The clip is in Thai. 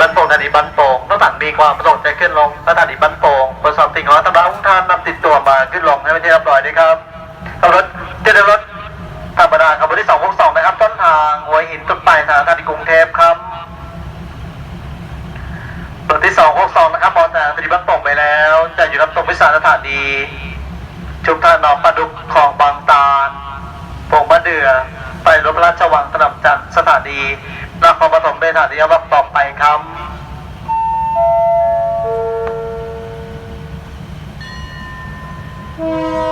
บ้านโป่งต้องสั่งมีความประสงค์จะขึ้นลงสถานีบ้านโป่งตรวจสอบสิ่งของตำรวจทุกท่านนำติดตัวมาขึ้นลงให้เป็นที่เรียบร้อยด้วยครับรวจเจริญรถธรรมดาขบวนที่สองหกสองนะครับต้นทางหัวหินจุดปลายทางสถานีกรุงเทพครับรถที่สองหกสองนะครับพอจากสถานีบ้านโป่งไปแล้ว จะอยู่รับตรงพิสาสถานีชุมทางหนองปลาดุกของบางตาลโป่งมะเดือไปรบราชวังสนามจันทร์สถานีนคร ฐานียวับต่อไปครับ嗯。